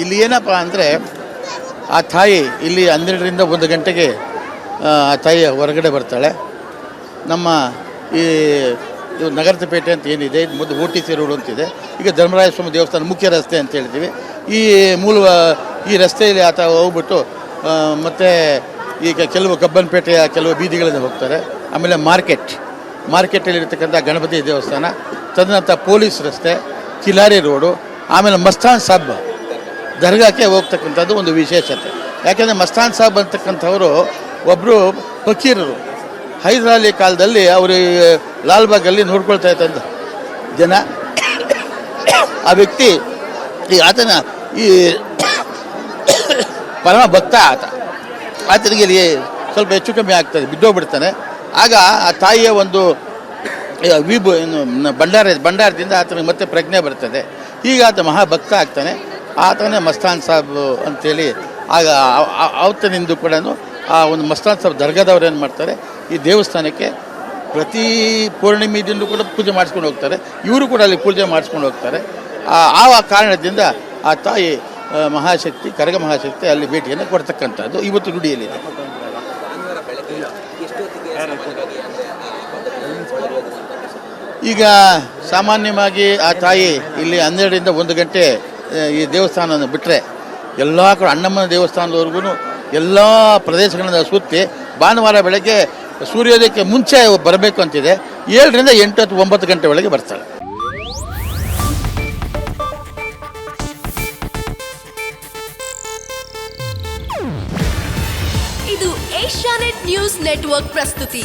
ಇಲ್ಲಿ ಏನಪ್ಪ ಅಂದರೆ ಆ ತಾಯಿ ಇಲ್ಲಿ ಹನ್ನೆರಡರಿಂದ ಒಂದು ಗಂಟೆಗೆ, ಆ ತಾಯಿ ಹೊರಗಡೆ ಬರ್ತಾಳೆ. ನಮ್ಮ ಈ ನಗರದ ಪೇಟೆ ಅಂತ ಏನಿದೆ, ಇದು ಮುಂದೆ ಓ ಟಿ ಸಿ ರೋಡ್ ಅಂತಿದೆ. ಈಗ ಧರ್ಮರಾಯ ಸ್ವಾಮಿ ದೇವಸ್ಥಾನ ಮುಖ್ಯ ರಸ್ತೆ ಅಂತ ಹೇಳ್ತೀವಿ. ಈ ಮೂಲ, ಈ ರಸ್ತೆಯಲ್ಲಿ ಆತ ಹೋಗ್ಬಿಟ್ಟು ಮತ್ತೆ ಈಗ ಕೆಲವು ಕಬ್ಬನ್ಪೇಟೆಯ ಕೆಲವು ಬೀದಿಗಳಿಂದ ಹೋಗ್ತಾರೆ. ಆಮೇಲೆ ಮಾರ್ಕೆಟ್, ಮಾರ್ಕೆಟಲ್ಲಿರ್ತಕ್ಕಂಥ ಗಣಪತಿ ದೇವಸ್ಥಾನ. ತದನಂತರ ಪೊಲೀಸ್ ರಸ್ತೆ, ಕಿಲಾರಿ ರೋಡು, ಆಮೇಲೆ ಮಸ್ತಾನ್ ಸಾಬ್. ದರ್ಗಾಕ್ಕೆ ಹೋಗ್ತಕ್ಕಂಥದ್ದು ಒಂದು ವಿಶೇಷತೆ. ಯಾಕೆಂದರೆ ಮಸ್ತಾನ್ ಸಾಬ್ ಅಂತಕ್ಕಂಥವರು ಒಬ್ಬರು ಫಕೀರರು. ಹೈದರಾಲಿ ಕಾಲದಲ್ಲಿ ಅವರು ಲಾಲ್ಬಾಗಲ್ಲಿ ನೋಡ್ಕೊಳ್ತಾ ಇದ್ದಂಥ ಜನ. ಆ ವ್ಯಕ್ತಿ, ಈ ಆತನ ಈ ಪರಮ ಭಕ್ತ ಆತ. ಆತನಿಗೆ ಸ್ವಲ್ಪ ಹೆಚ್ಚು ಕಮ್ಮಿ ಆಗ್ತದೆ, ಬಿದ್ದೋಗ್ಬಿಡ್ತಾನೆ. ಆಗ ಆ ತಾಯಿಯ ಒಂದು ವಿಭು ಏನು ಭಂಡಾರ ಭಂಡಾರದಿಂದ ಆತನಿಗೆ ಮತ್ತೆ ಪ್ರಜ್ಞೆ ಬರ್ತದೆ ಈಗ ಆತ ಮಹಾಭಕ್ತ ಆಗ್ತಾನೆ ಆತನೇ ಮಸ್ತಾನ್ ಸಾಬ್ ಅಂತೇಳಿ ಆಗ ಆವತ್ತಿನಿಂದ ಕೂಡ ಆ ಒಂದು ಮಸ್ತಾನ್ ಸಾಬ್ ದರ್ಗಾದವ್ರು ಏನು ಮಾಡ್ತಾರೆ ಈ ದೇವಸ್ಥಾನಕ್ಕೆ ಪ್ರತಿ ಪೂರ್ಣಿಮೆದಿಂದ ಕೂಡ ಪೂಜೆ ಮಾಡಿಸ್ಕೊಂಡು ಹೋಗ್ತಾರೆ ಇವರು ಕೂಡ ಅಲ್ಲಿ ಪೂಜೆ ಮಾಡಿಸ್ಕೊಂಡು ಹೋಗ್ತಾರೆ ಆ ಕಾರಣದಿಂದ ಆ ತಾಯಿ ಮಹಾಶಕ್ತಿ ಕರಗ ಮಹಾಶಕ್ತಿ ಅಲ್ಲಿ ಭೇಟಿಯನ್ನು ಕೊಡ್ತಕ್ಕಂಥದ್ದು ಇವತ್ತು ರೂಢಿಯಲ್ಲಿದೆ ಈಗ ಸಾಮಾನ್ಯವಾಗಿ ಆ ತಾಯಿ ಇಲ್ಲಿ ಹನ್ನೆರಡರಿಂದ ಒಂದು ಗಂಟೆ ಈ ದೇವಸ್ಥಾನವನ್ನು ಬಿಟ್ಟರೆ ಎಲ್ಲ ಕಡೆ ಅಣ್ಣಮ್ಮನ ದೇವಸ್ಥಾನದವರೆಗೂ ಎಲ್ಲ ಪ್ರದೇಶಗಳನ್ನು ಸುತ್ತಿ ಭಾನುವಾರ ಬೆಳಗ್ಗೆ ಸೂರ್ಯೋದಯಕ್ಕೆ ಮುಂಚೆ ಬರಬೇಕು ಅಂತಿದೆ. ಏಳರಿಂದ ಎಂಟು ಹತ್ತು ಒಂಬತ್ತು ಗಂಟೆ ಒಳಗೆ ಬರ್ತಾಳೆ ಇದು ಏಷ್ಯಾನೆಟ್ ನ್ಯೂಸ್ ನೆಟ್ವರ್ಕ್ ಪ್ರಸ್ತುತಿ.